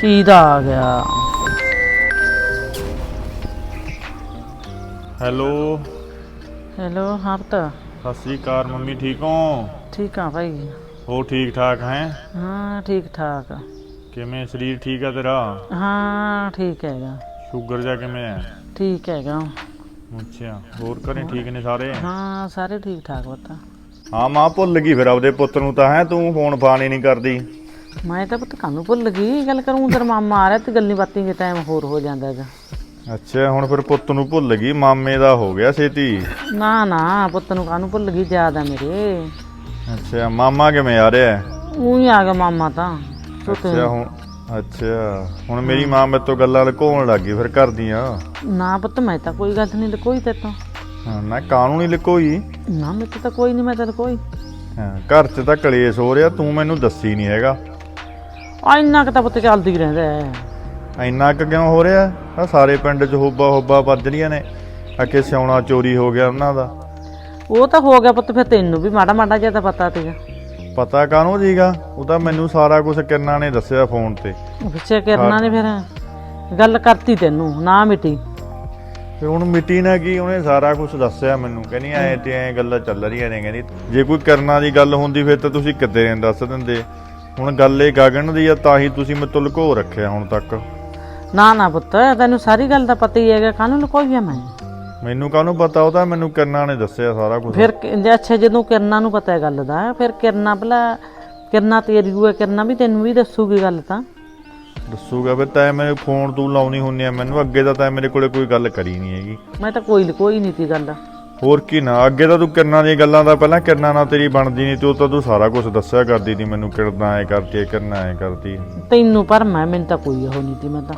ਕੀ ਦਾ ਆ ਗਿਆ? ਹੈਲੋ। ਹੈਲੋ ਹਰਤ। ਸਤਿ ਸ੍ਰੀ ਅਕਾਲ ਮੰਮੀ ਠੀਕ ਹੋ? ਠੀਕ ਆ ਭਾਈ। ਹੋ ਠੀਕ ਠਾਕ ਹੈ? ਹਾਂ ਠੀਕ ਠਾਕ। ਕਿਵੇਂ ਸਰੀਰ ਠੀਕ ਆ ਤੇਰਾ? ਹਾਂ ਠੀਕ ਹੈਗਾ। ਸ਼ੂਗਰ ਜਾ ਕਿਵੇਂ ਹੈ ਠੀਕ ਹੈਗਾ। ਅੱਛਾ ਹੋਰ ਘਰੇ ਠੀਕ ਨੇ ਸਾਰੇ? ਹਾਂ ਸਾਰੇ ਠੀਕ ਠਾਕ ਬਤਾ ਹਾਂ ਮਾਂ ਭੁੱਲ ਗਈ ਫਿਰ ਆਪਦੇ ਪੁੱਤ ਨੂੰ ਤਾਂ ਹੈ ਤੂੰ ਫੋਨ ਫਾਨ ਹੀ ਨਹੀਂ ਕਰਦੀ। ਮੈਂ ਤਾਂ ਪੁੱਤ ਕਾਨੂੰ ਭੁੱਲ ਗਈ ਗੱਲ ਕਰੂੰ ਤੇਰਾ ਮਾਮਾ ਆ ਰਿਹਾ ਤੇ ਗੱਲੀ ਬਾਤੀ ਦੇ ਟਾਈਮ ਹੋਰ ਹੋ ਜਾਂਦਾ ਹੈਗਾ। ਅੱਛਾ ਹੁਣ ਫਿਰ ਪੁੱਤ ਨੂੰ ਭੁੱਲ ਗਈ ਮਾਮੇ ਦਾ ਹੋ ਗਿਆ ਛੇਤੀ? ਨਾ ਨਾ ਪੁੱਤ ਨੂੰ ਕਾਨੂੰ ਭੁੱਲ ਗਈ ਯਾਦ ਆ ਮੇਰੇ। ਅੱਛਾ ਮਾਮਾ ਕਿਵੇਂ ਆ ਰਿਹਾ? ਹੈ? ਉਹੀ ਆ ਗਿਆ ਮਾਮਾ ਤਾਂ। ਅੱਛਾ ਹੁਣ ਅੱਛਾ ਹੁਣ ਮੇਰੀ ਮਾਂ ਮੇਰੇ ਤੋਂ ਗੱਲਾਂ ਲੁਕਾਉਣ ਲੱਗ ਗਈ ਫਿਰ ਕਰਦੀਆਂ ਨਾ ਪੁੱਤ ਮੈਂ ਤਾਂ ਕੋਈ ਗੱਲ ਨਹੀਂ ਕੋਈ ਤੇ ਤੋਂ। ਹਾਂ ਨਾ ਕਾਨੂੰਨੀ ਲੁਕੋਈ? ਨਾ ਮੇਰੇ ਤਾਂ ਕੋਈ ਨਹੀਂ ਮੈਂ ਤਾਂ ਕੋਈ ਹਾਂ ਘਰ 'ਚ ਤਾਂ ਕਲੇਸ਼ ਹੋ ਰਿਹਾ ਤੂੰ ਮੈਨੂੰ ਦੱਸੀ ਨਹੀਂ ਹੈਗਾ। ਆ ਇੰਨਾ ਕੁ ਤਾਂ ਪੁੱਤ ਚੱਲਦੀ ਰਹਿੰਦਾ ਹੈ। ਇੰਨਾ ਕੁ ਕਿਉਂ ਹੋ ਰਿਹਾ? ਆ ਸਾਰੇ ਪਿੰਡ 'ਚ ਹੋਬਾ ਹੋਬਾ ਵੱਜ ਰਹੀਆਂ ਨੇ। ਅਕੇ ਸਿਉਣਾ ਚੋਰੀ ਹੋ ਗਿਆ ਉਹਨਾਂ ਦਾ। ਉਹ ਤਾਂ ਹੋ ਗਿਆ ਪੁੱਤ ਫਿਰ ਤੈਨੂੰ ਵੀ ਮਾੜਾ ਮਾੜਾ ਜਿਹਾ ਤਾਂ ਪਤਾ ਤੇਗਾ ਪਤਾ ਕਾਹਨੂੰ ਸੀਗਾ? ਉਹ ਤਾਂ ਮੈਨੂੰ ਸਾਰਾ ਕੁਝ ਕਿੰਨਾ ਨੇ ਦੱਸਿਆ ਫੋਨ ਤੇ। ਪਿੱਛੇ ਕਰਨਾ ਨੇ ਫਿਰ ਗੱਲ ਕਰਤੀ ਤੈਨੂੰ ਨਾ ਮਿਟੀ। ਤੇ ਹੁਣ ਮਿੱਟੀ ਨਾ ਕੀ ਉਹਨੇ ਸਾਰਾ ਕੁਝ ਦੱਸਿਆ ਮੈਨੂੰ। ਕਹਿੰਦੀ ਐ ਤੇ ਐ ਗੱਲਾਂ ਚੱਲ ਰਹੀਆਂ ਨੇ। ਕਹਿੰਦੀ ਜੇ ਕੋਈ ਕਰਨਾ ਦੀ ਗੱਲ ਹੁੰਦੀ ਫਿਰ ਤਾਂ ਤੁਸੀਂ ਕਿੱਦੇ ਨੇ ਦੱਸ ਦਿੰਦੇ? ਹੁਣ ਗੱਲ ਇਹ ਗਗਨ ਦੀ ਆ ਤਾਂ ਹੀ ਤੁਸੀਂ ਤੋਂ ਲੁਕੋ ਰੱਖਿਆ ਹੁਣ ਤੱਕ। ਨਾ ਨਾ ਪੁੱਤ ਤੈਨੂੰ ਸਾਰੀ ਗੱਲ ਦਾ ਪਤਾ ਹੀ ਹੈਗਾ ਕਾਹਨੂੰ ਲੁਕੋਈਆ ਮੈਂ? ਮੈਨੂੰ ਕਾਹਨੂੰ ਪਤਾ ਉਹ ਤਾਂ ਮੈਨੂੰ ਕਿਰਨਾ ਨੇ ਦੱਸਿਆ ਸਾਰਾ ਕੁਝ ਫਿਰ ਕਿ- ਜੇ ਅੱਛਾ ਜਦੋਂ ਕਿਰਨਾ ਨੂੰ ਪਤਾ ਹੈ ਗੱਲ ਦਾ ਫਿਰ ਕਿਰਨਾ ਭਲਾ ਕਿਰਨਾ ਤੇਰੀ ਹੋਏ ਕਿਰਨਾ ਵੀ ਤੈਨੂੰ ਵੀ ਦੱਸੂਗੀ ਗੱਲ ਤਾਂ। ਦੱਸੂਗਾ ਫਿਰ ਤੈਂ ਮੇਰੇ ਫੋਨ ਤੂੰ ਲਾਉਣੀ ਹੁੰਨੀ ਆ ਮੈਨੂੰ ਅੱਗੇ ਤਾਂ ਤੈਂ ਮੇਰੇ ਕੋਲੇ ਕੋਈ ਗੱਲ ਕਰੀ ਨਹੀਂ ਹੈਗੀ। ਮੈਂ ਤਾਂ ਕੋਈ ਕੋਈ ਨਹੀਂ ਤੀ ਗੱਲ। ਹੋਰ ਕੀ ਨਾ? ਅੱਗੇ ਤਾਂ ਤੂੰ ਕਿਰਨਾਂ ਦੀਆਂ ਗੱਲਾਂ ਦਾ ਪਹਿਲਾਂ ਕਿਰਨਾਂ ਨਾਲ ਤੇਰੀ ਬਣਦੀ ਨਹੀਂ ਤੇ ਉਹ ਤਾਂ ਤੂੰ ਸਾਰਾ ਕੁਝ ਦੱਸਿਆ ਕਰਦੀ ਸੀ ਮੈਨੂੰ ਕਿਰਨਾਂ ਐ ਕਰਦੀ ਐ ਕਿਰਨਾਂ ਐ ਕਰਦੀ ਐ। ਤੈਨੂੰ ਪਰ ਮੈਂ ਮੈਨੂੰ ਤਾਂ ਕੋਈ ਉਹ ਨਹੀਂ ਤੀ ਮੈਂ ਤਾਂ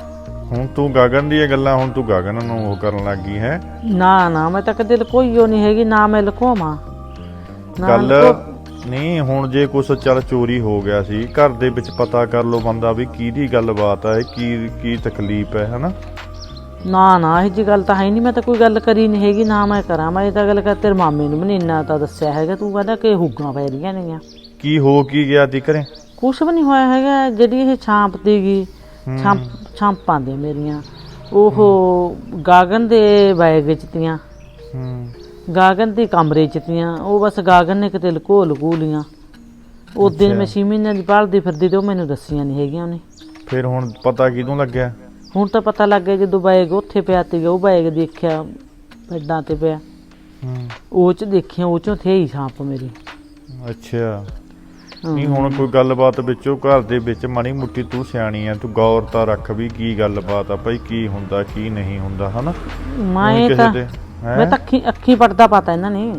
ਹੁਣ ਤੂੰ ਗਗਨ ਦੀਆਂ ਗੱਲਾਂ ਹੁਣ ਤੂੰ ਗਗਨ ਨੂੰ ਉਹ ਕਰਨ ਲੱਗ ਹੈ? ਨਾ ਨਾ ਮੈਂ ਤਾਂ ਕਦੇ ਕੋਈ ਉਹ ਨਹੀਂ ਹੈਗੀ ਨਾ ਮੈਂ ਲੁਕੋਵਾਂ। ਨਾ ਗੱਲ ਨਹੀਂ ਹੁਣ ਜੇ ਕੁਛ ਚੱਲ ਚੋਰੀ ਹੋ ਗਿਆ ਸੀ ਘਰ ਦੇ ਵਿੱਚ ਪਤਾ ਕਰ ਲੋ ਬੰਦਾ ਵੀ ਕਿਹਦੀ ਗੱਲਬਾਤ ਹੈ ਕੀ ਕੀ ਤਕਲੀਫ ਹੈ ਹਨਾ? ਨਾ ਨਾ ਇਹ ਜੀ ਗੱਲ ਤਾਂ ਹੈ ਨਹੀਂ ਮੈਂ ਤਾਂ ਕੋਈ ਗੱਲ ਕਰੀ ਨਹੀਂ ਹੈਗੀ ਨਾ ਮੈਂ ਕਰਾਂ। ਮੈਂ ਇਹ ਤਾਂ ਗੱਲ ਕਰ ਤੇਰੇ ਮਾਮੇ ਨੂੰ ਵੀ ਨੀ ਇੰਨਾ ਤਾਂ ਦੱਸਿਆ ਹੈਗਾ ਤੂੰ ਕਹਿੰਦਾ ਕਿ ਹੁੱਗਾਂ ਪੈ ਰਹੀਆਂ ਨੇਗੀਆਂ। ਕੀ ਹੋ ਕੀ ਗਿਆ ਤੀ ਘਰੇ? ਕੁਛ ਵੀ ਨਹੀਂ ਹੋਇਆ ਹੈਗਾ ਜਿਹੜੀ ਇਹ ਛਾਂਪ ਤੀਗੀ ਛਾਂਪ ਛਾਂਪਾਂ ਦੇ ਮੇਰੀਆਂ ਉਹ ਗਾਗਨ ਦੇ ਬੈਗ ਵਿੱਚ ਤੀਆਂ। ਹੂੰ। ਗਾਗਨ ਦੇ ਕਮਰੇ ਚ ਤੀਆਂ ਉਹ ਬਸ ਗਾਗਨ ਨੇ ਕਿਤੇ ਲੁਕੋ ਲੁਕੋ ਲੀਆਂ। ਉਸ ਦਿਨ ਮੈਂ ਛੇ ਮਹੀਨਿਆਂ ਦੀ ਭਾਲਦੀ ਫਿਰਦੀ ਤੇ ਉਹ ਮੈਨੂੰ ਦੱਸੀਆਂ ਨਹੀਂ ਹੈਗੀਆਂ ਉਹਨੇ। ਫਿਰ ਹੁਣ ਪਤਾ ਕਿਦੋਂ ਲੱਗਿਆ? ਹੁਣ ਤਾਂ ਪਤਾ ਲੱਗ ਗਿਆ ਜਦੋਂ ਬੈਗ ਉੱਥੇ ਪਿਆ ਤੇ ਉਹ ਬੈਗ ਦੇਖਿਆ ਬੈਡਾਂ ਤੇ ਪਿਆ। ਹੂੰ। ਉਹ ਚ ਦੇਖਿਆ ਉਹ ਚੋਂ ਥੇ ਹੀ ਛਾਪ ਮੇਰੀ। ਅੱਛਾ। ਨਹੀਂ ਹੁਣ ਕੋਈ ਗੱਲਬਾਤ ਵਿੱਚੋਂ ਘਰ ਦੇ ਵਿੱਚ ਮਾੜੀ ਮੁੱਟੀ ਤੂੰ ਸਿਆਣੀ ਆ ਤੂੰ ਗੌਰ ਤਾਂ ਰੱਖ ਵੀ ਕੀ ਗੱਲਬਾਤ ਆ ਭਾਈ ਕੀ ਹੁੰਦਾ ਕੀ ਨਹੀਂ ਹੁੰਦਾ ਹਨਾ? ਮੈਂ ਤਾਂ? ਮੈਂ ਤਾਂ ਅੱਖੀ ਅੱਖੀ ਪੜਦਾ ਪਤਾ ਇਹਨਾਂ ਨੇ।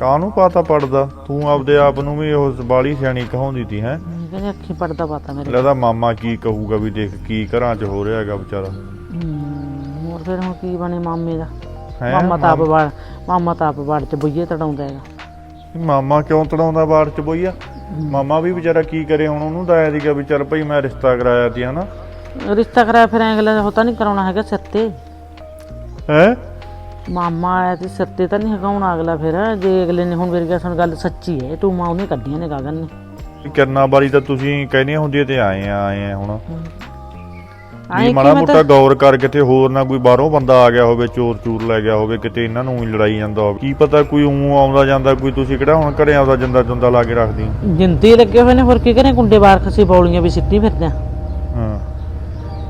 ਕਾਹਨੂੰ ਪਤਾ ਪੜਦਾ? ਤੂੰ ਆਪਦੇ ਆਪ ਨੂੰ ਵੀ ਉਹ ਬਾਲੀ ਸਿਆਣੀ ਕਹਾਉਂਦੀ ਤੀ ਹੈ? ਕਹਿੰਦੇ ਅੱਖੀ ਪੜਦਾ ਪਤਾ ਮੇਰੇ ਲੱਗਦਾ ਮਾਮਾ ਕੀ ਕਹੂਗਾ ਵੀ ਦੇਖ ਕੀ ਘਰਾਂ 'ਚ ਹੋ ਰਿਹਾ ਹੈਗਾ ਵਿਚਾਰਾ। ਹਮ, ਹੋਰ ਫਿਰ ਹੁਣ ਕੀ ਬਣੇ ਮਾਮੇ ਦਾ? ਹੈਂ? ਮਾਮਾ ਤਾਂ ਆਪ ਵੜ ਮਾਮਾ ਤਾਂ ਆਪ ਵੜ ਚ ਬੁਈਏ ਤੜਾਉਂਦਾ ਹੈਗਾ। ਮਾਮਾ ਕਿਉਂ ਤੜਾਉਂਦਾ ਬਾੜ 'ਚ ਬੋਈਆ? ਮਾਮਾ ਵੀ ਵਿਚਾਰਾ ਕੀ ਕਰੇ ਹੁਣ? ਉਹਨੂੰ ਤਾਂ ਆਇਆ ਸੀਗਾ ਵੀ ਚੱਲ ਭਾਈ ਮੈਂ ਰਿਸ਼ਤਾ ਕਰਾਇਆ ਤੀ ਹਨਾ? ਰਿਸ਼ਤਾ ਕਰਾਇਆ ਫਿਰ ਅਗਲੇ ਦਾ ਹੋਤਾ ਨਹੀਂ ਕਰਾਉਣਾ ਹੈਗਾ ਸਿਰ ਤੇ। ਹੈ? ਮਾਮਾ ਆਇਆ ਤੇ ਸਿਰ ਤੇ ਤਾਂ ਨਹੀਂ ਹਗਾਉਣਾ ਅਗਲਾ ਫਿਰ। ਜੇ ਅਗਲੇ ਨੇ ਹੁਣ ਮੇਰੀ ਗੱਲ ਸੁਣ ਗੱਲ ਸੱਚੀ ਹੈ ਤੂੰ ਮਾਂ ਉਹਨੇ ਕੱਢੀਆਂ ਨੇ ਗਾਗਨ ਨੇ। ਕਿਰਨਾ ਬਾਰੀ ਤਾਂ ਤੁਸੀਂ ਕਹਿੰਦੀਆਂ ਹੁੰਦੀਆਂ ਤੇ ਆਏ ਆ ਆਏ ਆ ਹੁਣ। ਆਏਂ ਵੀ ਮਾੜਾ ਮੋਟਾ ਗੌਰ ਕਰ ਕਿਤੇ ਹੋਰ ਨਾ ਕੋਈ ਬਾਹਰੋਂ ਬੰਦਾ ਆ ਗਿਆ ਹੋਵੇ ਚੋਰ ਚੂਰ ਲੈ ਗਿਆ ਹੋਵੇ ਕਿਤੇ ਇਹਨਾਂ ਨੂੰ ਹੀ ਲੜਾਈ ਜਾਂਦਾ ਹੋਵੇ। ਕੀ ਪਤਾ ਕੋਈ ਉਂ ਆਉਂਦਾ ਜਾਂਦਾ ਕੋਈ ਤੁਸੀਂ ਕਿਹੜਾ ਹੁਣ ਘਰੇ ਆਉਂਦਾ ਜਾਂਦਾ ਜੁੰਦਾ ਲਾ ਕੇ ਰੱਖਦੀ। ਹੋ? ਜਿੰਦੇ ਲੱਗੇ ਹੋਏ ਨੇ ਹੋਰ ਕੀ ਕਰੇ? ਕੁੰਡੇ ਬਾਹਰ ਖਸੀ ਬੌਲੀਆਂ ਵੀ ਸਿੱਟੀ ਫਿਰਦੇ ਆ। ਹਾਂ।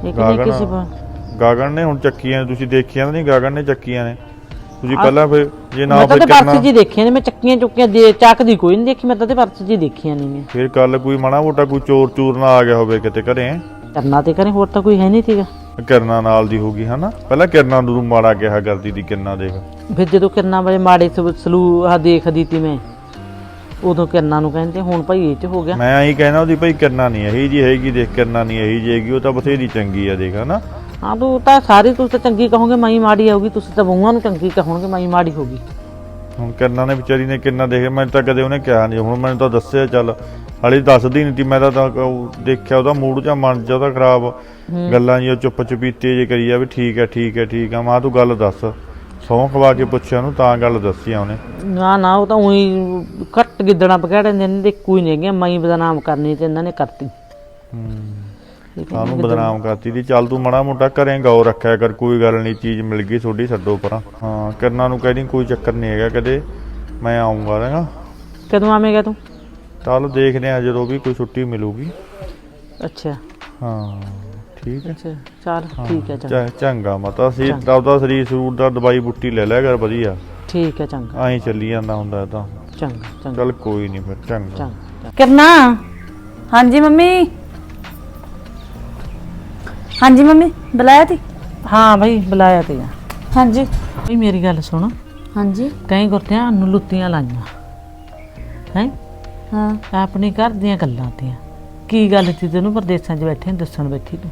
ਕਿਹਨੇ ਗਾਗਨ ਕਿਸੇ ਪਾ ਨੇ ਹੁਣ ਚੱਕੀਆਂ ਤੁਸੀਂ ਦੇਖੀਆਂ ਤਾਂ ਨਹੀਂ ਗਾਗਨ ਨੇ ਚੱਕੀਆਂ ਨੇ। ਤੁਸੀਂ ਪਹਿਲਾਂ ਫਿਰ ਜੇ ਨਾ ਮੈਂ ਤਾਂ ਪਰਸ ਕਰਨਾ। ਜੀ ਦੇਖੀਆਂ ਨੇ ਮੈਂ ਚੱਕੀਆਂ ਚੁੱਕੀਆਂ ਦੇ ਚੱਕਦੀ ਕੋਈ ਨਹੀਂ ਦੇਖੀ ਮੈਂ ਤਾਂ ਤੇ ਪਰਸ ਜੀ ਦੇਖੀਆਂ ਨਹੀਂ ਨੇ। ਫਿਰ ਕੱਲ ਕੋਈ ਮਾੜਾ ਮੋਟਾ ਕੋਈ ਚੋਰ ਚੂਰ ਨਾ ਆ ਗਿਆ ਹੋਵੇ ਕਿਤੇ ਘਰੇ। ਕਰਨਾ ਤੇ ਕਰੇ ਹੋਰ ਤਾਂ ਕੋਈ ਹੈ ਨਹੀਂ ਸੀਗਾ। ਕਿਰਨਾ ਨਾਲ ਦੀ ਹੋਗੀ ਹਨਾ। ਪਹਿਲਾਂ ਕਿਰਨਾ ਨੂੰ ਮਾੜਾ ਕਿਹਾ ਕਰਦੀ ਦੀ ਕਿੰਨਾ ਦੇਖ। ਫਿਰ ਜਦੋਂ ਕਿਰਨਾਂ ਵਾਲੇ ਮਾੜੇ ਸਲੂ- ਸਲੂ ਆ ਦੇਖਦੀ ਤੀ ਮੈਂ ਉਦੋਂ ਕਿਰਨਾਂ ਨੂੰ ਕਹਿੰਦੇ ਹੁਣ ਭਾਈ ਇਹ ਚ ਹੋ ਗਿਆ। ਮੈਂ ਆਹੀ ਕਹਿਣਾ ਉਹਦੀ ਭਾਈ ਕਿਰਨਾ ਨਹੀਂ ਇਹੀ ਜੀ ਹੈਗੀ ਦੇਖ ਕਿਰਨਾ ਨਹੀਂ ਇਹੀ ਜੀ ਹੈਗੀ ਉਹ ਤਾਂ ਬਥੇਰੀ ਚੰਗੀ ਆ ਦੇਖ ਹਨਾ। ਹਾਂ ਤੂੰ ਤਾਂ ਸਾਰੀ ਤੂੰ ਤਾਂ ਚੰਗੀ ਕਹੋਗੇ ਮਾਈ ਮਾੜੀ ਆਊਗੀ ਤੁਸੀਂ ਤਾਂ ਬਹੂਆਂ ਨੂੰ ਚੰਗੀ ਕਹੋਗੇ ਮਾਈ ਮਾੜੀ ਹੋਗੀ ਹੁਣ ਕਿਰਨਾ ਨੇ ਵਿਚਾਰੀ ਨੇ ਕਿੰਨਾ ਦੇਖਿਆ ਮੈਨੂੰ ਤਾਂ ਕਦੇ ਉਹਨੇ ਕਿਹਾ ਨਹੀਂ ਹੁਣ ਮੈਨੂੰ ਤਾਂ ਦੱਸਿਆ ਚੱਲ ਹਾਲੇ ਦੱਸਦੀ ਨਹੀਂ ਤੀ ਮੈਂ ਤਾਂ ਤਾਂ ਉਹ ਦੇਖਿਆ ਉਹਦਾ ਮੂਡ ਜਾਂ ਮਨ ਜਾਂ ਉਹਦਾ ਖਰਾਬ ਗੱਲਾਂ ਜੀ ਉਹ ਚੁੱਪ ਚੁਪੀਤੇ ਜੇ ਕਰੀ ਆ ਵੀ ਠੀਕ ਹੈ ਠੀਕ ਹੈ ਠੀਕ ਆ ਮਾਂ ਤੂੰ ਗੱਲ ਦੱਸ ਸੌਂ ਖਵਾ ਕੇ ਪੁੱਛਿਆ ਉਹਨੂੰ ਤਾਂ ਗੱਲ ਦੱਸੀ ਆ ਉਹਨੇ। ਨਾ ਨਾ ਉਹ ਤਾਂ ਉਹੀ ਘੱਟ ਗਿੱਦਣਾ ਪਕੜਨ ਦੇ ਨੇ ਕੋਈ ਨਹੀਂ ਹੈਗੇ ਮਾਈ ਦਾ ਨਾਮ ਕਰਨੀ ਤੇ ਇਹਨਾਂ ਨੇ ਕਰਤੀ। ਹੂੰ। ਕਾਹਨੂੰ ਬਦਨਾਮ ਕਰਤੀ ਦੀ। ਚੱਲ ਤੂੰ ਮੜਾ ਮੋਟਾ ਘਰੇ ਗੌਰ ਰੱਖਿਆ ਕਰ ਕੋਈ ਗੱਲ ਨਹੀਂ ਚੀਜ਼ ਮਿਲ ਗਈ ਤੁਹਾਡੀ ਛੱਡੋ ਪਰਾਂ। ਹਾਂ ਕਰਨਾ ਨੂੰ ਕਹਿ ਦੀ ਕੋਈ ਚੱਕਰ ਨਹੀਂ ਹੈਗਾ ਕਦੇ। ਮੈਂ ਆਉਂਗਾ ਨਾ ਕਦੋਂ ਆਵੇਂਗਾ ਤੂੰ? ਚੱਲ ਦੇਖਦੇ ਆ ਜਦੋਂ ਵੀ ਕੋਈ ਛੁੱਟੀ ਮਿਲੂਗੀ। ਅੱਛਾ। ਹਾਂ ਠੀਕ ਹੈ। ਅੱਛਾ ਚੱਲ ਠੀਕ ਹੈ ਚੰਗਾ। ਚੰਗਾ ਮਤਾ ਸੀ। ਆਪਦਾ ਸਰੀਰ ਸੂਟ ਦਾ ਦਵਾਈ ਬੁੱਟੀ ਲੈ ਲਿਆ ਕਰ ਵਧੀਆ। ਠੀਕ ਹੈ ਚੰਗਾ। ਐਂ ਚੱਲੀ ਜਾਂਦਾ ਹੁੰਦਾ ਇਹ ਤਾਂ। ਚੰਗਾ ਚੰਗਾ। ਚੱਲ ਕੋਈ ਨਹੀਂ ਫਿਰ ਚੰਗਾ। ਕਿਰਨਾ? ਹਾਂਜੀ ਮੰਮੀ। ਹਾਂਜੀ ਮੰਮੀ ਬੁਲਾਇਆ ਤੀ? ਹਾਂ ਭਾਈ ਬੁਲਾਇਆ ਤੇ ਹਾਂਜੀ। ਭਾਈ ਮੇਰੀ ਗੱਲ ਸੁਣ। ਹਾਂਜੀ। ਕਈ ਗੁਰਤਿਆਂ ਨੂੰ ਲੁੱਤੀਆਂ ਲਾਈਆਂ। ਹੈ? ਹਾਂ। ਆਪਣੇ ਘਰ ਦੀਆਂ ਗੱਲਾਂ ਤੀਆਂ ਕੀ ਗੱਲ ਸੀ ਤੈਨੂੰ ਪਰਦੇਸਾਂ 'ਚ ਬੈਠੇ ਨੂੰ ਦੱਸਣ ਬੈਠੀ ਤੂੰ?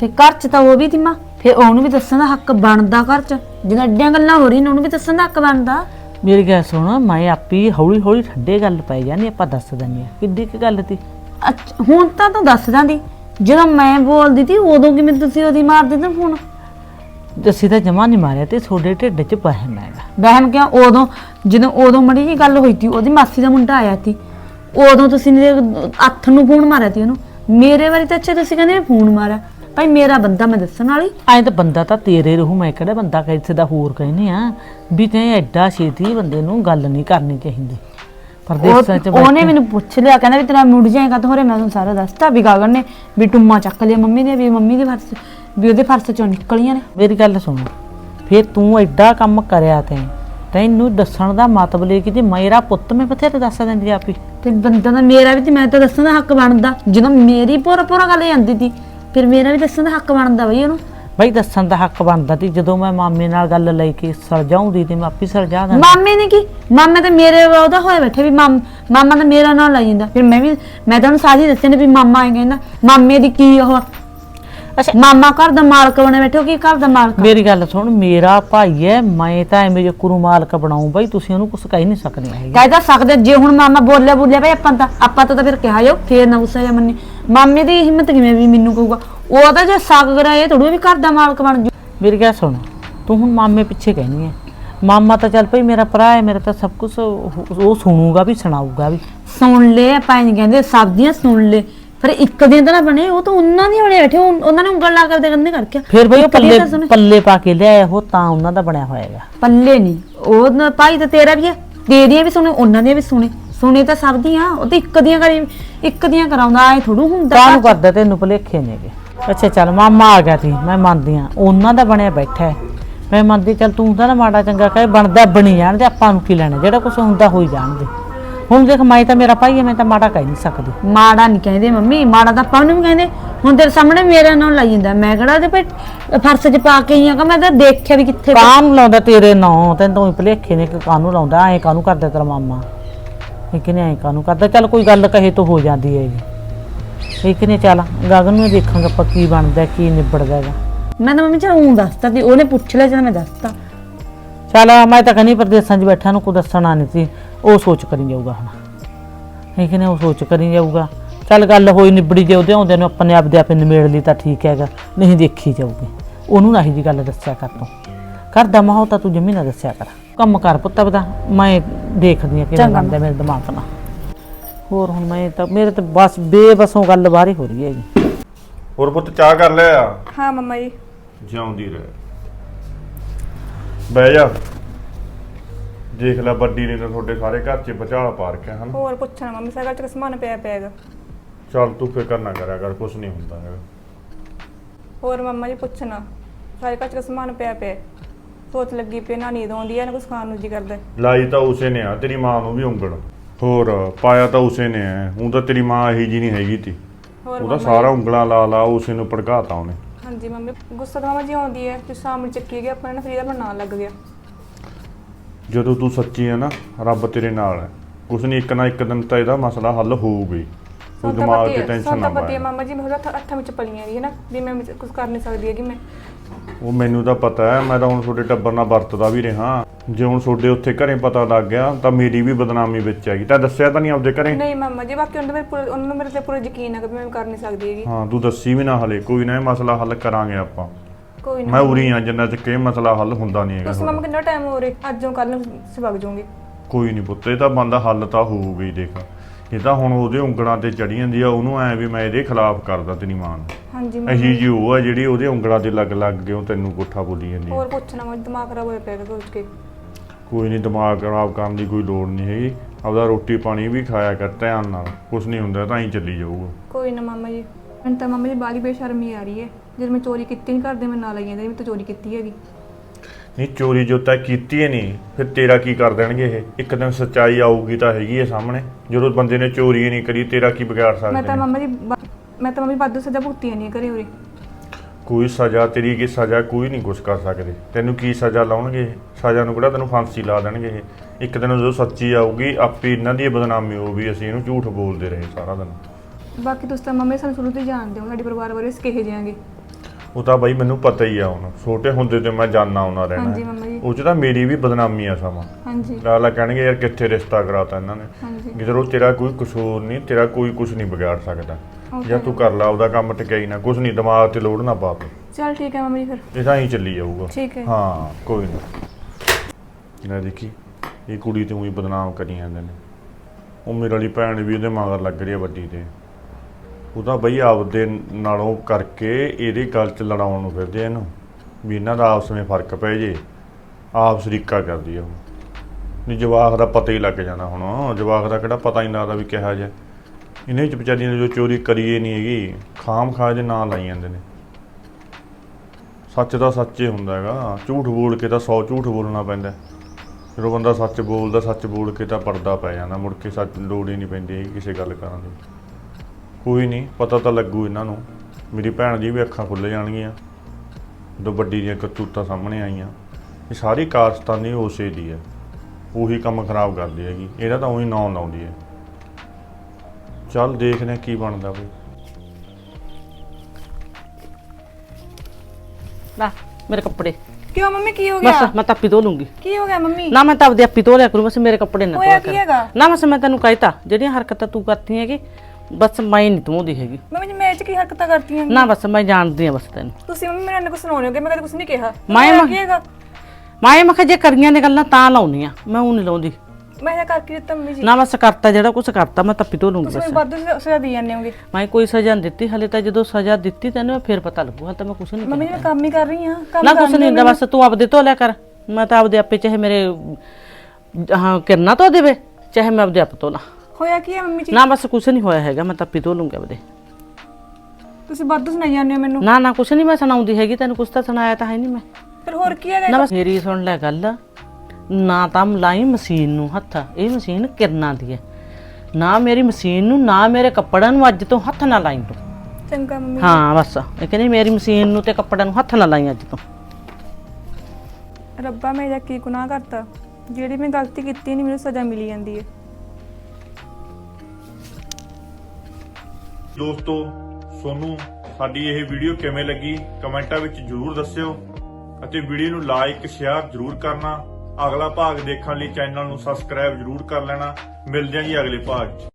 ਤੇ ਘਰ ਚ ਤਾਂ ਉਹ ਵੀ ਤੀ ਮਾਂ। ਫਿਰ ਉਹਨੂੰ ਵੀ ਦੱਸਣ ਦਾ ਹੱਕ ਬਣਦਾ ਘਰ ਚ? ਜਦੋਂ ਐਡੀਆਂ ਗੱਲਾਂ ਹੋ ਰਹੀਆਂ ਨੇ ਉਹਨੂੰ ਵੀ ਦੱਸਣ ਦਾ ਹੱਕ ਬਣਦਾ? ਮੇਰੀ ਗੱਲ ਸੁਣ ਮੈਂ ਆਪੀ ਹੌਲੀ ਹੌਲੀ ਠੰਡੇ ਗੱਲ ਪੈ ਜਾਣੀ ਆਪਾਂ ਦੱਸ ਦਿੰਦੇ ਆ। ਕਿੱਡੀ ਕੀ ਗੱਲ ਤੀ? ਅੱਛਾ ਹੁਣ ਤਾਂ ਤੂੰ ਦੱਸ ਦਾਂਦੀ। ਜਦੋਂ ਮੈਂ ਬੋਲਦੀ ਤੀ ਉਦੋਂ ਕਿਵੇਂ ਤੁਸੀਂ ਉਹਦੀ ਮਾਰ ਦਿੰਦੇ ਫੋਨ? ਅਸੀਂ ਤਾਂ ਜਮਾ ਨਹੀਂ ਮਾਰਿਆ ਤੇ ਤੁਹਾਡੇ ਢਿੱਡ 'ਚ ਵਹਿਮ ਹੈਗਾ। ਵਹਿਮ ਕਿਉਂ? ਉਦੋਂ ਜਦੋਂ ਉਦੋਂ ਮੜੀ ਜੀ ਗੱਲ ਹੋਈ ਤੀ ਉਹਦੀ ਮਾਸੀ ਦਾ ਮੁੰਡਾ ਆਇਆ ਤੀ ਉਦੋਂ ਤੁਸੀਂ ਨੇ ਅੱਥ ਨੂੰ ਫੋਨ ਮਾਰਿਆ ਤੀ ਉਹਨੂੰ। ਮੇਰੇ ਵਾਰੀ ਤਾਂ ਅੱਛਾ ਤੁਸੀਂ ਕਹਿੰਦੇ ਫੋਨ ਮਾਰਿਆ। ਭਾਈ ਮੇਰਾ ਬੰਦਾ ਮੈਂ ਦੱਸਣ ਵਾਲੀ। ਐਂ ਤਾਂ ਬੰਦਾ ਤਾਂ ਤੇਰੇ ਰਹੂ ਮੈਂ ਕਿਹੜਾ ਬੰਦਾ ਕਿਸੇ ਦਾ ਹੋਰ ਕਹਿੰਦੇ ਆ? ਵੀ ਤੇ ਐਡਾ ਛੇਤੀ ਬੰਦੇ ਨੂੰ ਗੱਲ ਨਹੀਂ ਕਰਨੀ ਚਾਹੀਦੀ। ਪਰਦੇਸਾਂ 'ਚ ਉਹ- ਉਹਨੇ ਮੈਨੂੰ ਪੁੱਛ ਲਿਆ ਕਹਿੰਦਾ ਵੀ ਤੇਰਾ ਮੁੜ ਜਾਏਗਾ ਤਾਂ ਹੋਰੇ ਮੈਂ ਤੁਹਾਨੂੰ ਸਾਰਾ ਦੱਸਤਾ ਵੀ ਗਾਗਰ ਨੇ ਵੀ ਟੁੰਮਾ ਚੱਕ ਲਿਆ ਮੰਮੀ ਦੇ ਵੀ ਮੰਮੀ ਦੇ ਫਰਸ ਵੀ ਉਹਦੇ ਫਰਸ ਚੋਂ ਨਿਕਲੀਆਂ ਨੇ। ਮੇਰੀ ਗੱਲ ਸੁਣ। ਫੇਰ ਤੂੰ ਐਡਾ ਕੰਮ ਕਰਿਆ ਤੈਂ ਤੈਨੂੰ ਦੱਸਣ ਦਾ ਮਤਲਬ ਇਹ ਕਿ ਜੇ ਮੇਰਾ ਪੁੱਤ ਮੈਂ ਬਥੇਰੇ ਦੱਸ ਦਿੰਦੀ ਆਪੀ। ਤੇ ਬੰਦਾ ਦਾ ਮੇਰਾ ਵੀ ਤੇ ਮੈਂ ਤਾਂ ਦੱਸਣ ਦਾ ਹੱਕ ਬਣਦਾ। ਜਦੋਂ ਮੇਰੀ ਪੂਰਾ ਪੂਰਾ ਗੱਲ ਜਾਂਦੀ ਤੀ ਫਿਰ ਮੇਰਾ ਵੀ ਦੱਸਣ ਦਾ ਹੱਕ ਬਣਦਾ ਬਈ ਉਹਨੂੰ। ਬਈ ਦੱਸਣ ਦਾ ਹੱਕ ਬਣਦਾ ਸੀ ਜਦੋਂ ਮੈਂ ਮਾਮੇ ਨਾਲ ਗੱਲ ਲੈ ਕੇ ਸਰਜਾਉਂਦੀ ਤੇ ਮੈਂ ਆਪੀ ਸਰਜਾ ਮਾਮੇ ਨੇ ਕੀ? ਮਾਮੇ ਤਾਂ ਮੇਰੇ ਉਹਦਾ ਹੋਇਆ ਬੈਠੇ ਵੀ ਮਾਮ ਮਾਮਾ ਤਾਂ ਮੇਰਾ ਨਾਂ ਲਾਈ ਜਾਂਦਾ। ਫਿਰ ਮੈਂ ਵੀ ਮੈਂ ਤਾਂ ਉਹਨੂੰ ਸਾਰੀ ਦੱਸਿਆ ਨੇ ਵੀ ਮਾਮਾ ਆਏ ਕਹਿੰਦਾ ਮਾਮੇ ਦੀ ਕੀ ਉਹ? ਅੱਛਾ। ਮਾਮਾ ਘਰ ਦਾ ਮਾਲਕ ਬਣੇ ਬੈਠੇ ਕੀ ਘਰ ਦਾ ਮਾਲਕ ਮੇਰੀ ਗੱਲ ਸੁਣ ਮੇਰਾ ਭਾਈ ਹੈ ਮੈਂ ਤਾਂ ਐਵੇਂ ਜੇ ਕੁਰੂ ਮਾਲਕ ਬਣਾਉਂ ਬਈ ਤੁਸੀਂ ਉਹਨੂੰ ਕੁਝ ਕਹਿ ਨਹੀਂ ਸਕਦੇ ਹੈਗੇ। ਕਹਿ ਤਾਂ ਸਕਦੇ ਜੇ ਹੁਣ ਮਾਮਾ ਬੋਲਿਆ ਬੋਲਿਆ ਬਈ ਆਪਾਂ ਤਾਂ ਆਪਾਂ ਤਾਂ ਤਾਂ ਫਿਰ ਕਿਹਾ ਜਾਓ ਫੇਰ ਨਾ ਗੁੱਸਾ ਜਾ ਮੰਨੀ। ਮਾਮੇ ਦੀ ਹਿੰਮਤ ਕਿਵੇਂ ਵੀ ਮੈਨੂੰ ਕਹੂਗਾ? ਉਹ ਤਾਂ ਜੇ ਸਾਗਰ ਇਹ ਥੋੜੂ ਵੀ ਘਰ ਦਾ ਮਾਲਕ ਬਣ ਜੂ। ਮੇਰੀ ਗੱਲ ਸੁਣ ਤੂੰ ਹੁਣ ਮਾਮੇ ਪਿੱਛੇ ਕਹਿਨੀ ਹੈ ਮਾਮਾ ਤਾਂ ਚੱਲ ਭਈ ਮੇਰਾ ਭਰਾ ਹੈ ਮੇਰਾ ਤਾਂ ਸਭ ਕੁਝ ਉਹ ਸੁਣੂਗਾ ਵੀ ਸੁਣਾਊਗਾ ਵੀ। ਸੁਣ ਲੈ ਆਪਾਂ ਇਹ ਨੀ ਕਹਿੰਦੇ ਸਬਜ਼ੀਆਂ ਸੁਣ ਲੈ। ਫਿਰ ਇੱਕ ਦਿਨ ਤਾਂ ਨਾ ਬਣੇ ਉਹ ਤਾਂ ਉਹਨਾਂ ਦੀ ਬਣੇ ਬੈਠੇ ਉਹ- ਉਹਨਾਂ ਨੇ ਉਂਗਲ ਲਾ ਕੇ ਉਹਦੇ ਕੰਨੇ ਕਰਕੇ ਫਿਰ ਬਈ ਉਹ ਇੱਕ ਦਿਨ ਪੱਲੇ ਤਾਂ ਸੁਣੇ। ਪੱਲੇ ਪਾ ਕੇ ਲਿਆਇਆ ਉਹ ਤਾਂ ਉਹਨਾਂ ਦਾ ਬਣਿਆ ਹੋਏਗਾ ਪੱਲੇ ਨਹੀਂ ਉਹ ਨਾ ਭਾਈ ਤਾਂ ਤੇਰਾ ਵੀ ਹੈ ਤੇਰੀਆਂ ਵੀ ਸੁਣੇ ਉਹਨਾਂ ਦੀਆਂ ਵੀ ਸੁਣੇ। ਸੁਣੇ ਤਾਂ ਸਭ ਦੀਆਂ ਉਹ ਤਾਂ ਇੱਕ ਦੀਆਂ ਕਰੀ ਇੱਕ ਦੀਆਂ ਕਰਾਉਂਦਾ ਐ ਥੋੜੂ ਹੁੰਦਾ। ਕਾਹਨੂੰ ਕਰਦਾ ਤੈਨੂੰ ਭੁਲੇਖੇ ਨੇਗੇ ਅੱਛਾ ਚੱਲ ਮਾਮਾ ਆ ਗਿਆ ਸੀ ਮੈਂ ਮੰਨਦੀ ਆ ਉਹਨਾਂ ਦਾ ਬਣਿਆ ਬੈਠਾ ਹੈ। ਮੈਂ ਮੰਨਦੀ ਚੱਲ ਤੂੰ ਤਾਂ ਨਾ ਮਾੜਾ ਚੰਗਾ ਕਹੇ ਬਣਦਾ ਬਣੀ ਜਾਣ ਤੇ ਆਪਾਂ ਨੂੰ ਕੀ ਲੈਣਾ ਜਿਹੜਾ ਕੁਝ ਹੁੰਦਾ ਹੋਈ ਜਾਣ ਦੇ ਹੁਣ ਦੇਖ ਮੈਂ ਤਾਂ ਮੇਰਾ ਭਾਈ ਹੈ ਮੈਂ ਤਾਂ ਮਾੜਾ ਕਹਿ ਨਹੀਂ ਸਕਦੀ। ਮਾੜਾ ਨਹੀਂ ਕਹਿੰਦੇ ਮੰਮੀ ਮਾੜਾ ਤਾਂ ਆਪਾਂ ਨੂੰ ਵੀ ਕਹਿੰਦੇ। ਹੁਣ ਤੇਰੇ ਸਾਹਮਣੇ ਮੇਰਾ ਨਾਮ ਲਾਈ ਜਾਂਦਾ ਮੈਂ ਕਿਹੜਾ ਉਹਦੇ ਪੇ ਫਰਸ 'ਚ ਪਾ ਕੇ ਆਈ ਆ ਕਿ ਮੈਂ ਤਾਂ ਦੇਖਿਆ ਵੀ ਕਿੱਥੇ ਕਾਹਨੂੰ ਲਾਉਂਦਾ ਤੇਰੇ ਨਾਂ? ਤੈਨੂੰ ਤਾਂ ਹੀ ਭੁਲੇਖੇ ਨੇ ਕਿ ਕਾਹਨੂੰ ਲਾਉਂਦਾ ਐਂ ਕਾਹਨੂੰ ਕਰਦਾ ਤੇਰਾ ਮਾਮਾ? ਇਹ ਕਿਨੇ ਐਂ ਕਾਹਨੂੰ ਕਰਦਾ? ਚੱਲ ਕੋਈ ਗੱਲ ਕਹੇ ਤੋਂ ਹੋ ਜਾਂਦੀ ਹੈ ਜੀ ਇਹ ਕਿਨੇ ਚੱਲ ਗਗਨ ਨੂੰ ਦੇਖਾਂਗੇ ਆਪਾਂ ਕੀ ਬਣਦਾ ਕੀ ਨਿਬੜਦਾ ਹੈਗਾ। ਮੈਂ ਤਾਂ ਮੰਮੀ ਚਾ ਉਹ ਦੱਸਤਾ ਤੇ ਉਹਨੇ ਪੁੱਛ ਲਿਆ ਜਦੋਂ ਮੈਂ ਦੱਸਤਾ। ਚੱਲ ਮੈਂ ਤਾਂ ਕਹਿੰਦੀ ਪ੍ਰਦੇਸਾਂ 'ਚ ਬੈਠਾ ਨੂੰ ਕੋਈ ਦੱਸਣਾ ਨਹੀਂ ਸੀ ਉਹ ਸੋਚ ਕਰੀ ਜਾਊਗਾ ਹੁਣ ਇਹ ਕਿਨੇ ਉਹ ਸੋਚ ਕਰੀ ਜਾਊਗਾ। ਚੱਲ ਗੱਲ ਹੋਈ ਨਿਬੜੀ ਜੇ ਉਹਦੇ ਆਉਂਦੇ ਨੂੰ ਆਪਾਂ ਨੇ ਆਪਦੇ ਆਪੇ ਨਿਬੇੜ ਲਈ ਤਾਂ ਠੀਕ ਹੈਗਾ ਨਹੀਂ ਦੇਖੀ ਜਾਊਗੀ। ਉਹਨੂੰ ਨਾ ਇਹੀ ਜੀ ਗੱਲ ਦੱਸਿਆ ਕਰ ਤੂੰ। ਘਰ ਦਾ ਮਾਹੌਲ ਤਾਂ ਤੂੰ ਜਮੀ ਨਾ ਦੱਸਿਆ ਕਰ। ਕੰਮ ਕਰ ਪੁੱਤ ਆਪਦਾ ਮੈਂ ਦੇਖਦੀ ਆ ਕਿਵੇਂ ਬਣਦਾ ਮੇਰੇ ਦਿਮਾਗ ਨਾਲ। ਹੋਰ ਹੁਣ ਮੈਂ ਤਾਂ ਮੇਰੇ ਤਾਂ ਬਸ ਬੇਬਸੋਂ ਗੱਲ ਬਾਹਰ ਹੋ ਰਹੀ ਹੈਗੀ। ਹੋਰ ਪੁੱਤ ਚਾਹ ਕਰ ਲਿਆ? ਹਾਂ ਮੰਮਾ ਜੀ। ਜਿਉਂਦੀ ਰਹਿ। ਬਹਿ ਜਾ। ਦੇਖ ਲੈ ਵੱਡੀ ਨੇ ਤਾਂ ਤੁਹਾਡੇ ਸਾਰੇ ਘਰ 'ਚ ਬਚਾਲਾ ਪਾ ਰੱਖਿਆ ਹਨ? ਹੋਰ ਪੁੱਛਣਾ ਮੰਮੀ ਸਾਰਾ ਚ ਸਮਾਨ ਪਿਆ ਪਿਆ ਹੈਗਾ। ਚੱਲ ਤੂੰ ਫਿਕਰ ਨਾ ਕਰਿਆ ਕਰ ਕੁਝ ਨਹੀਂ ਹੁੰਦਾ ਹੈਗਾ। ਹੋਰ ਮੰਮਾ ਜੀ ਪੁੱਛਣਾ। ਸਾਰੇ ਘਰ ਚ ਸਮਾਨ ਪਿਆ ਪਿਆ। ਸੋਚ ਲੱਗੀ ਪਈ ਨਾ ਨੀਂਦ ਆਉਂਦੀ ਹੈ ਨਾ ਕੁਝ ਖਾਣ ਨੂੰ ਜੀ ਕਰਦਾ। ਲਾਈ ਤਾਂ ਉਸੇ ਨੇ ਆ ਤੇਰੀ ਮਾਂ ਨੂੰ ਵੀ ਉਂਗਲ। ਹੋਰ ਪਾਇਆ ਤਾਂ ਉਸੇ ਨੇ ਆ ਹੁਣ ਤਾਂ ਤੇਰੀ ਮਾਂ ਇਹੀ ਜੀ ਨਹੀਂ ਹੈਗੀ ਤੀ। ਹੋਰ ਉਹਦਾ ਸਾਰਾ ਉਂਗਲਾਂ ਲਾ ਲਾ ਉਸੇ ਨੂੰ ਭੜਕਾਤਾ ਉਹਨੇ। ਹਾਂਜੀ ਮੰਮੀ ਗੁੱਸਾ ਤਾਂ ਮਾਮਾ ਜੀ ਆਉਂਦੀ ਹੈ ਕਿ ਸਾਹਮਣੇ ਚੱਕੀ ਗਿਆ ਆਪਣੇ ਨਾਲ ਫਰੀਦਾ ਬਣਾਉਣ ਲੱਗ ਗਿਆ ਜਦੋਂ ਤੂੰ ਸੱਚੀ ਹੈ ਨਾ ਰੱਬ ਤੇਰੇ ਨਾਲ ਹੈ ਕੁਛ ਨਹੀਂ ਇੱਕ ਨਾ ਇੱਕ ਦਿਨ ਤਾਂ ਇਹਦਾ ਮਸਲਾ ਹੱਲ ਹੋਊਗਾ ਹੀ। ਤਾਂ ਦਿਮਾਗ ਤੇ ਟੈਨਸ਼ਨ ਸਾਨੂੰ ਨਾ ਤਾਂ ਪਤਾ ਪਾ ਮਾਮਾ ਜੀ ਮੈਂ ਉਹਦਾ ਹੱਥਾਂ ਵਿੱਚ ਪਲੀਆਂ ਦੀ ਹੈ ਨਾ ਵੀ ਮੈਂ ਕੁਝ ਕਰ ਨਹੀਂ ਸਕਦੀ ਹੈਗੀ ਮੈਂ। ਉਹ ਮੈਨੂੰ ਤਾਂ ਪਤਾ ਹੈ ਮੈਂ ਤਾਂ ਹੁਣ ਤੁਹਾਡੇ ਟੱਬਰ ਨਾਲ ਵਰਤਦਾ ਵੀ ਰਿਹਾ। ਜੇ ਹੁਣ ਤੁਹਾਡੇ ਉੱਥੇ ਘਰੇ ਪਤਾ ਲੱਗ ਗਿਆ ਤਾਂ ਮੇਰੀ ਵੀ ਬਦਨਾਮੀ ਵਿੱਚ ਆਏਗੀ ਤਾਂ ਦੱਸਿਆ ਤਾਂ ਨਹੀਂ ਆਪਦੇ ਘਰੇ? ਨਹੀਂ ਮਾਮਾ ਜੀ ਬਾਕੀ ਉਹਨਾਂ ਮੇਰੇ ਪੂਰੇ ਉਹਨਾਂ ਨੂੰ ਮੇਰੇ ਤੇ ਪੂਰਾ ਯਕੀਨ ਹੈ ਕਿ ਮੈਂ ਕਰ ਨਹੀਂ ਸਕਦੀ ਹੈਗੀ। ਹਾਂ ਤੂੰ ਦੱਸੀ ਵੀ ਨਾ ਹਲੇ ਕੋਈ ਨਾ ਇਹ ਮਸਲਾ ਹੱਲ ਕਰਾਂਗੇ ਆਪਾਂ। ਕੋਈ ਨਾ ਮੈਂ ਉਰੀ ਆ ਜਿੰਨਾ ਚਿਰ ਇਹ ਮਸਲਾ ਹੱਲ ਹੁੰਦਾ ਨਹੀਂ ਹੈਗਾ ਤੁਸੀਂ। ਮਾਮਾ ਕਿੰਨਾ ਟਾਈਮ ਹੋ ਰਿਹਾ? ਅੱਜੋਂ ਕੱਲ ਨੂੰ ਸਵਗ ਜਾਊਂਗੀ ਕੋਈ ਨਹੀਂ ਪੁੱਤ ਇਹ ਤਾਂ ਬੰਦਾ ਹੱਲ ਤਾਂ ਹੋਊਗਾ ਹੀ ਦੇਖ। ਇਹ ਤਾਂ ਹੁਣ ਉਹਦੇ ਉਂਗਲਾਂ ਤੇ ਚੜੀ ਜਾਂਦੀ ਆ ਉਹਨੂੰ ਐ ਵੀ ਮੈਂ ਇਹਦੇ ਖਿਲਾਫ ਕਰਦਾ ਤੇਰੀ ਮਾਂ ਨੂੰ। ਹਾਂਜੀ ਅਹੀ ਜੀ ਉਹ ਆ ਜਿਹੜੀ ਉਹਦੇ ਉਂਗਲਾਂ ਤੇ ਲੱਗ ਲੱਗ ਕੇ ਉਹ ਤੈਨੂੰ ਪੁੱਠਾ ਬੋਲੀ ਜਾਂਦੀ ਆ। ਹੋਰ ਪੁੱਛਣਾ ਮੈਂ ਦਿਮਾਗ ਖਰਾਬ ਹੋਇਆ ਪਿਆ ਸੋਚ ਕੇ? ਕੋਈ ਨਹੀਂ ਦਿਮਾਗ ਖਰਾਬ ਕਰਨ ਦੀ ਕੋਈ ਲੋੜ ਨਹੀਂ ਹੈਗੀ। ਆਪਦਾ ਰੋਟੀ ਪਾਣੀ ਵੀ ਖਾਇਆ ਕਰ ਧਿਆਨ ਨਾਲ। ਕੁਝ ਨਹੀਂ ਹੁੰਦਾ ਤਾਂ ਹੀ ਚੱਲੀ ਜਾਊਗਾ। ਕੋਈ ਨਾ ਮਾਮਾ ਜੀ। ਮੈਨੂੰ ਤਾਂ ਮਾਮਾ ਜੀ ਬਾਲੀ ਬੇਸ਼ਰਮੀ ਆ ਰਹੀ ਹੈ। ਜਦ ਮੈਂ ਚੋਰੀ ਕੀਤੀ ਨਹੀਂ ਕਰਦੇ ਮੈਂ ਨਾਲ ਆਈ ਜਾਂਦੇ ਮੈਂ ਤਾਂ ਚੋਰੀ ਕੀਤੀ ਹੈਗੀ। ਨਹੀਂ ਚੋਰੀ ਜੋ ਤੈਂ ਕੀਤੀ ਹੈ ਨਹੀਂ। ਫਿਰ ਤੇਰਾ ਕੀ ਕਰ ਦੇਣਗੇ ਇਹ? ਇੱਕ ਦਿਨ ਸੱਚਾਈ ਆਊਗੀ ਤਾਂ ਹੈਗੀ ਹੈ ਸਾਹਮਣੇ। ਜਦੋਂ ਬੰਦੇ ਨੇ ਚੋਰੀ ਹੀ ਨਹੀਂ ਕਰੀ ਤੇਰਾ ਕੀ ਵਿਗਾੜ ਮੈਂ ਸਕਦੇ ਤਾਂ ਨੇ? ਮਾਮਾ ਬਾ- ਮੈਂ ਤਾਂ ਮੰਮੀ ਬਾਦੂ ਸਜ਼ਾ ਭੁਗਤੀ ਨਹੀਂ ਘਰੇ ਉਰੇ। ਕੋਈ ਸਜ਼ਾ ਤੇਰੀ ਕੀ ਸਜ਼ਾ ਕੋਈ ਨਹੀਂ ਕੁਛ ਕਰ ਸਕਦੇ। ਤੈਨੂੰ ਕੀ ਸਜ਼ਾ ਲਾਉਣਗੇ? ਸਜ਼ਾ ਨੂੰ ਕਿਹੜਾ ਤੈਨੂੰ ਫਾਂਸੀ ਲਾ ਦੇਣਗੇ ਇਹ? ਇੱਕ ਦਿਨ ਜਦੋਂ ਸੱਚੀ ਆਊਗੀ ਆਪੇ ਇਹਨਾਂ ਦੀ ਬਦਨਾਮੀ ਹੋ ਵੀ ਅਸੀਂ ਇਹਨੂੰ ਝੂਠ ਬੋਲਦੇ ਰਹੇ ਸਾਰਾ ਦਿਨ। ਬਾਕੀ ਤੁਸੀਂ ਤਾਂ ਮੰਮੀ ਸਾਨੂੰ ਸ਼ੁਰੂ ਤੋਂ ਹੀ ਜਾਣਦੇ ਹੋ ਸਾਡੇ ਪਰਿਵਾਰ ਬਾਰੇ ਅਸੀਂ ਕਿਹੇ ਜਾਾਂਗੇ ਉਹ ਤਾਂ ਬਾਈ ਮੈਨੂੰ ਪਤਾ ਹੀ ਆ ਹੁਣ। ਛੋਟੇ ਹੁੰਦੇ ਤੇ ਮੈਂ ਜਾਨਣਾ ਆਉਣਾ ਰਹਿਣਾ ਹਾਂਜੀ ਹੈ। ਮੰਮਾ ਜੀ। ਉਹ ਚ ਤਾਂ ਮੇਰੀ ਵੀ ਬਦਨਾਮੀ ਆ ਸਮਾਂ। ਹਾਂਜੀ। ਲਾਲਾ ਕਹਿਣਗੇ ਯਾਰ ਕਿੱਥੇ ਰਿਸ਼ਤਾ ਕਰਾਤਾ ਇਹਨਾਂ ਨੇ? ਹਾਂਜੀ। ਜਦੋਂ ਤੇਰਾ ਕੋਈ ਕਸੂਰ ਨਹੀਂ ਤੇਰਾ ਕੋਈ ਕੁਝ ਨਹੀਂ ਵਿਗਾੜ ਸਕਦਾ। ਉਹ ਜਾਂ ਤਾਂ ਤੂੰ ਕਰ ਲਾ ਉਹਦਾ ਕੰਮ ਟਿਕਾਈ ਨਾ। ਕੁਝ ਨਹੀਂ ਦਿਮਾਗ ਤੇ ਲੋੜ ਨਾ ਪਾ ਚਲ ਠੀਕ ਹੈ ਮੰਮੀ ਜੀ ਫਿਰ। ਇਹ ਤਾਂ ਹੀ ਚੱਲੀ ਜਾਊਗਾ। ਠੀਕ ਹੈ। ਹਾਂ ਕੋਈ ਨਾ। ਲੈ ਦੇਖੀ ਇਹ ਕੁੜੀ ਤੇ ਉਹੀ ਬਦਨਾਮ ਕਰੀ ਜਾਂਦੇ ਨੇ। ਉਹ ਮੇਰੇ ਵਾਲੀ ਭੈਣ ਵੀ ਉਹਦੇ ਮਗਰ ਲੱਗ ਰਹੀ ਹੈ ਵੱਡੀ ਤੇ। ਉਹ ਤਾਂ ਬਈ ਆਪਦੇ ਨਾਲੋਂ ਕਰਕੇ ਇਹਦੇ ਗੱਲ 'ਚ ਲੜਾਉਣ ਨੂੰ ਫਿਰਦੇ ਆ ਇਹਨੂੰ, ਵੀ ਇਹਨਾਂ ਦਾ ਆਪਸ ਵਿੱਚ ਫ਼ਰਕ ਪੈ ਜੇ, ਆਪ ਸ਼ਰੀਕਾ ਕਰਦੀ ਆ ਉਹ। ਨਹੀਂ, ਜਵਾਕ ਦਾ ਪਤਾ ਹੀ ਲੱਗ ਜਾਣਾ ਹੁਣ, ਜਵਾਕ ਦਾ ਕਿਹੜਾ ਪਤਾ ਹੀ ਨਹੀਂ ਲੱਗਦਾ ਵੀ ਕਿਹਾ ਜਾ ਇਹਨੇ ਚ ਵਿਚਾਰੀਆਂ ਨੇ ਜੋ ਚੋਰੀ ਕਰੀਏ ਨਹੀਂ ਹੈਗੀ, ਖਾਮ ਖਾ ਦੇ ਨਾਂ ਲਾਈ ਜਾਂਦੇ ਨੇ। ਸੱਚ ਦਾ ਸੱਚ ਹੀ ਹੁੰਦਾ ਹੈਗਾ, ਝੂਠ ਬੋਲ ਕੇ ਤਾਂ 100 ਝੂਠ ਬੋਲਣਾ ਪੈਂਦਾ ਜਦੋਂ ਬੰਦਾ ਸੱਚ ਬੋਲਦਾ, ਸੱਚ ਬੋਲ ਕੇ ਤਾਂ ਪਰਦਾ ਪੈ ਜਾਂਦਾ, ਮੁੜ ਕੇ ਸੱਚ ਲੋੜ ਹੀ ਨਹੀਂ ਪੈਂਦੀ ਹੈਗੀ ਕਿਸੇ ਗੱਲ ਕਰਨ ਦੀ। ਕੋਈ ਨਹੀਂ ਪਤਾ ਤਾਂ ਲੱਗੂ ਇਹਨਾਂ ਨੂੰ। ਮੇਰੀ ਭੈਣ ਦੀ ਵੀ ਅੱਖਾਂ ਖੁੱਲ ਜਾਣਗੀਆਂ। ਜਦੋਂ ਵੱਡੀ ਦੀਆਂ ਕਰਤੂਤਾਂ ਸਾਹਮਣੇ ਆਈਆਂ। ਇਹ ਸਾਰੀ ਕਾਰਸਤਾਨੀ ਉਸੇ ਦੀ ਹੈ। ਉਹੀ ਕੰਮ ਖਰਾਬ ਕਰਦੀ ਹੈਗੀ। ਇਹਦਾ ਤਾਂ ਉਹੀ ਨਾਂ ਲਾਉਂਦੀ ਹੈ। ਚੱਲ ਦੇਖਦੇ ਕੀ ਬਣਦਾ ਬਈ। ਲੈ ਮੇਰੇ ਕੱਪੜੇ। ਕਿਉਂ ਮੰਮੀ ਕੀ ਹੋ ਗਿਆ? ਬਸ ਮੈਂ ਤਾਪੀ ਧੋ ਲੂੰਗੀ। ਕੀ ਹੋ ਗਿਆ ਮੰਮੀ? ਨਾ ਮੈਂ ਤਾਂ ਆਪਦੇ ਆਪੀ ਧੋ ਲਿਆ ਕਰੂੰ ਬਸ ਮੇਰੇ ਕੱਪੜੇ ਨਾ ਧੋਇਆ ਕੀ ਕਰ। ਨਾ ਬਸ ਮੈਂ ਤੈਨੂੰ ਕਹਿਤਾ ਜਿਹੜੀਆਂ ਹਰਕਤਾਂ ਤੂੰ ਕਰਦੀ ਹੈਗੀ ਬਸ ਮੈਂ ਨਹੀਂ ਧੋਂਦੀ ਹੈਗੀ। ਮੰਮੀ ਜੀ ਮੈਂ ਚ ਕੀ ਹਰਕਤਾਂ ਕਰਤੀਆਂ ਨਾ ਬਸ ਮੈਂ ਜਾਣਦੀ ਆ ਬਸ ਤੈਨੂੰ। ਤੁਸੀਂ ਮੰਮੀ ਮੈਨੂੰ ਕੁਝ ਸੁਣਾਉਣੇ ਹੋਗੇ ਮੈਂ ਕਦੇ ਕੁਝ ਨਹੀਂ ਕਿਹਾ। ਮੈਂ ਮ- ਕੀ ਹੈਗਾ? ਮੈਂ ਇਹ ਮੈਂ ਕਿਹਾ ਜੇ ਕਰੀਆਂ ਨੇ ਗੱਲਾਂ ਤਾਂ ਲਾਉਣੀ ਆ ਮੈਂ ਉਹ ਨਹੀਂ ਲਾਉਂਦੀ। ਮੈਂ ਇਹ ਕਰਕੇ ਦਿੱਤਾ ਮੰਮੀ ਜੀ? ਨਾ ਬਸ ਕਰਤਾ ਜਿਹੜਾ ਕੁਝ ਕਰਤਾ ਮੈਂ ਤੱਪੀ ਧੋ ਲੂੰਗੀ ਤੁਸੀਂ ਬਸ। ਮੈਨੂੰ ਵਾਧੂ ਸਜ਼ਾ ਦੇ ਜਾਂਦੇ ਹੋਗੇ। ਮੈਂ ਕੋਈ ਸਜ਼ਾ ਨਹੀਂ ਦਿੱਤੀ ਹਲੇ ਤਾਂ ਜਦੋਂ ਸਜ਼ਾ ਦਿੱਤੀ ਤੈਨੂੰ ਫਿਰ ਪਤਾ ਲੱਗੂ ਹਾਂ ਤਾਂ ਮੈਂ ਕੁਝ ਨਹੀਂ ਮੰਮੀ ਜੀ ਮੈਂ ਕੰਮ ਹੀ ਕਰ ਰਹੀ ਹਾਂ ਕੰਮ ਨਾ ਕੁਛ ਨਹੀਂ ਹੁੰਦਾ ਬਸ ਤੂੰ ਆਪਦੇ ਧੋ ਲਿਆ ਕਰ। ਮੈਂ ਤਾਂ ਆਪਦੇ ਆਪੇ ਚਾਹੇ ਮੇਰੇ ਹਾਂ ਕਿਰਨਾ ਧੋ ਦੇਵੇ ਚਾਹੇ ਮੈਂ ਆਪਦੇ ਆਪ ਧੋ ਲਾਂ ਹੋਇਆ ਕੀ ਹੈ ਮੰਮੀ ਜੀ? ਨਾ ਬਸ ਕੁਛ ਨਹੀਂ ਹੋਇਆ ਹੈਗਾ ਮੈਂ ਤੱਪੀ ਧੋ ਲੂੰਗਾ ਆਪਦੇ। ਤੁਸੀਂ ਵਾਧੂ ਸੁਣਾਈ ਜਾਂਦੇ ਹੋ ਮੈਨੂੰ। ਨਾ ਨਾ ਕੁਛ ਨਹੀਂ ਮੈਂ ਸੁਣਾਉਂਦੀ ਹੈਗੀ ਤੈਨੂੰ ਕੁਛ ਤਾਂ ਸੁਣਾਇਆ ਤਾਂ ਹੈ ਨਹੀਂ ਮੈਂ। ਫਿਰ ਹੋਰ ਕੀ ਹੈਗਾ ਨਾ ਬਸ ਮੇਰੀ ਸੁਣ ਲੈ ਗੱਲ ਨਾ ਤਾਂ ਮਲਾਈ ਮਸ਼ੀਨ ਨੂੰ ਹੱਥ ਇਹ ਮਸ਼ੀਨ ਕਿਰਨਾਂ ਦੀ ਹੈ। ਨਾ ਮੇਰੀ ਮਸ਼ੀਨ ਨੂੰ ਨਾ ਮੇਰੇ ਕੱਪੜਿਆਂ ਨੂੰ ਅੱਜ ਤੋਂ ਹੱਥ ਨਾ ਲਾਈ ਤੂੰ। ਚੰਗਾ ਮੰਮੀ ਹਾਂ ਬਸ ਇਹ ਕਹਿੰਦੀ ਮੇਰੀ ਮਸ਼ੀਨ ਨੂੰ ਤੇ ਕੱਪੜਿਆਂ ਨੂੰ ਹੱਥ ਨਾ ਲਾਈ ਅੱਜ ਤੋਂ। ਰੱਬਾ ਮੈਂ ਇਹਦਾ ਕੀ ਗੁਨਾਹ ਕਰਤਾ? ਜਿਹੜੀ ਮੈਂ ਗਲਤੀ ਕੀਤੀ ਨਹੀਂ ਮੈਨੂੰ ਸਜ਼ਾ ਮਿਲੀ ਜਾਂਦੀ ਹੈ। ਦੋਸਤੋ, ਸੋਨੂੰ, ਸਾਡੀ ਇਹ ਵੀਡੀਓ ਕਿਵੇਂ ਲੱਗੀ? ਕਮੈਂਟਾਂ ਵਿੱਚ ਜਰੂਰ ਦੱਸਿਓ ਅਤੇ ਵੀਡੀਓ ਨੂੰ ਲਾਈਕ ਸ਼ੇਅਰ ਜਰੂਰ ਕਰਨਾ। ਅਗਲਾ ਭਾਗ ਦੇਖਣ ਲਈ ਚੈਨਲ ਨੂੰ ਸਬਸਕ੍ਰਾਈਬ ਜਰੂਰ ਕਰ ਲੈਣਾ। ਮਿਲਦੇ ਹਾਂ ਜੀ ਅਗਲੇ ਭਾਗ 'ਚ।